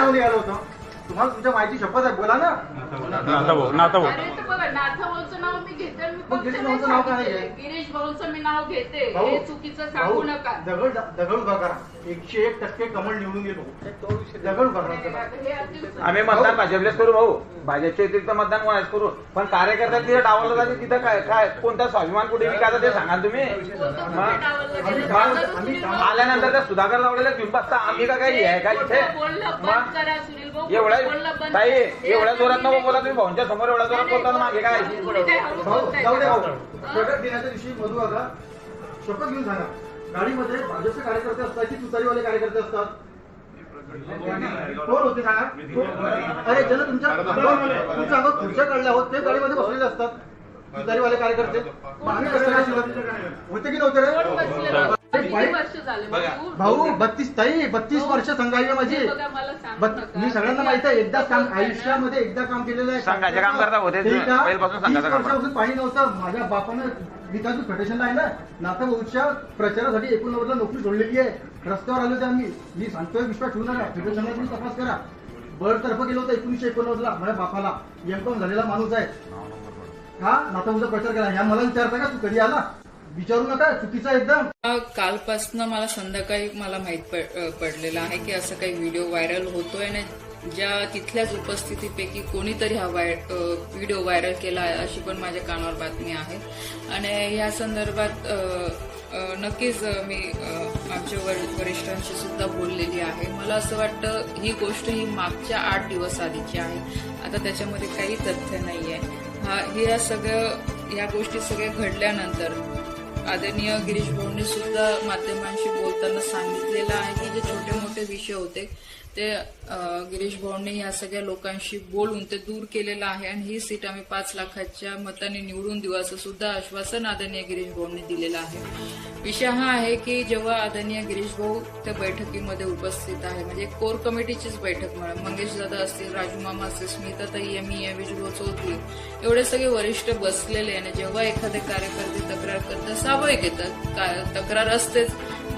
नाव लिहायला होतं. तुम्हाला तुमच्या माहिती शपथ आहे बोला ना. नाता भाऊ नाता भाऊ अरे तर गिरीश भाऊचं नाव काय आहे? सांगितलंय. गिरीश भाऊचं मी नाव घेते भाऊ, हे चुकीचं सांगू भाऊ, नका दगड दगड उभा करा एकशे एक टक्के कमळ निवडून गेलो दगड उभा करा चला. हे अतिशय- आम्ही मतदान भाजपलेच करू भाऊ भाजपच्या व्यतिरिक्त मतदान कोणाच करू पण कार्यकर्ता तिथे डावलं जाते तिथं काय काय कोणता स्वाभिमान कुठे विकायचा ते सांगा तुम्ही कोणतं मग? कुठे डावललं गेलं? आम्ही- माझं आल्यानंतर त्या सुधाकर लावलेल्या घेऊन बसता आम्ही का काही आहे का इथे खोटं बोलणं बंद मग करा एवढ्या ताई एवढ्या जोरात नको बोला तुम्ही भाऊंच्या समोर एवढ्या जोरात बोलताना मागे काय? भाऊ जाऊ दे? भाऊ. शपथ दिनाच्या दिवशी मधू आता शपथ घेऊन सांगा. गाडीमध्ये भाजपचे कार्यकर्ते असतात की तुतारीवाले कार्यकर्ते असतात? कोण होते सांगा? कोण? अरे ज्याला तुमच्या तुमच्या अंगात खुर्च्या काढल्या आहोत ते गाडीमध्ये बसलेले असतात. तुतारीवाले कार्यकर्ते. मग आम्ही कसं काय शिवत? होते की नव्हते रे? वर्ष. भाऊ? बत्तीस ताई बत्तीस वर्ष माझी. हे बघा, मला सांगू बत- नका. मी सगळ्यांना माहीत आहे एकदा काम आयुष्यामध्ये एकदा काम केलेलं आहे. संघाचे काम करता होते संघाचं वर्षापासून पाणी नव्हतं. माझ्या बापानं विकास फेडरेशनला आहे ना नाथा भाऊच्या प्रचारासाठी एकोणनव्वदला नोकरी सोडलेली आहे. रस्त्यावर आलो होते आम्ही. मी सांगतोय विश्वास ठेवू नका. फेडरेशनला तुम्ही तपास करा. बळतर्फ गेलो होतं एकोणीसशे एकोणनव्वदला माझ्या बापाला. एमकॉम झालेला माणूस आहे. हा भाऊचा प्रचार केला. ह्या मला विचारता का तू कधी आला? विचारू नका चुकीचा एकदम. कालपासनं मला संध्याकाळी मला माहीत पड- पडलेलं आहे की असं काही व्हिडिओ व्हायरल होतोय आणि ज्या तिथल्याच उपस्थितीपैकी कोणीतरी हा वाय व्हिडिओ व्हायरल केला आहे अशी पण माझ्या कानावर बातमी आहे. आणि या संदर्भात नक्कीच मी आमच्या वरिष्ठांशी सुद्धा बोललेली आहे. मला असं वाटतं ही गोष्ट ही मागच्या आठ दिवस आधीची आहे. आता त्याच्यामध्ये काही तथ्य नाही आहे हा हे या सगळं या गोष्टी सगळ्या घडल्यानंतर आदरणीय गिरीश भाऊंनी सुद्धा माध्यमांशी बोलताना केलेला आहे. की जे छोटे मोठे विषय होते ते गिरीश भाऊंनी या सगळ्या लोकांशी बोलून ते दूर केलेलं आहे आणि ही सीट आम्ही पाच लाखाच्या मताने निवडून देऊ असं सुद्धा आश्वासन आदरणीय गिरीश भाऊंनी दिलेलं आहे. विषय हा आहे की जेव्हा आदरणीय गिरीश भाऊ त्या बैठकीमध्ये उपस्थित आहे म्हणजे कोर कमिटीचीच बैठक म्हणा मंगेश दादा असतील राजू मामा असतील स्मिताताई एम या विजू चौधरी एवढे सगळे वरिष्ठ बसलेले आणि जेव्हा एखादे कार्यकर्ते तक्रार करतात स्वाभाविक येतात का- तक्रार असतेच.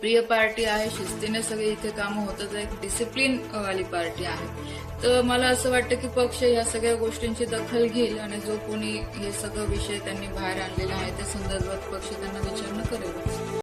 प्रिय पार्टी आहे शिस्तीने सगळे इथे कामं होतच एक डिसिप्लिन वाली पार्टी आहे. तर मला असं वाटतं की पक्ष या सगळ्या गोष्टींची दखल घेईल आणि जो कोणी हे सगळं विषय त्यांनी बाहेर आणलेला आहे त्या संदर्भात पक्ष त्यांना विचारणा करेल.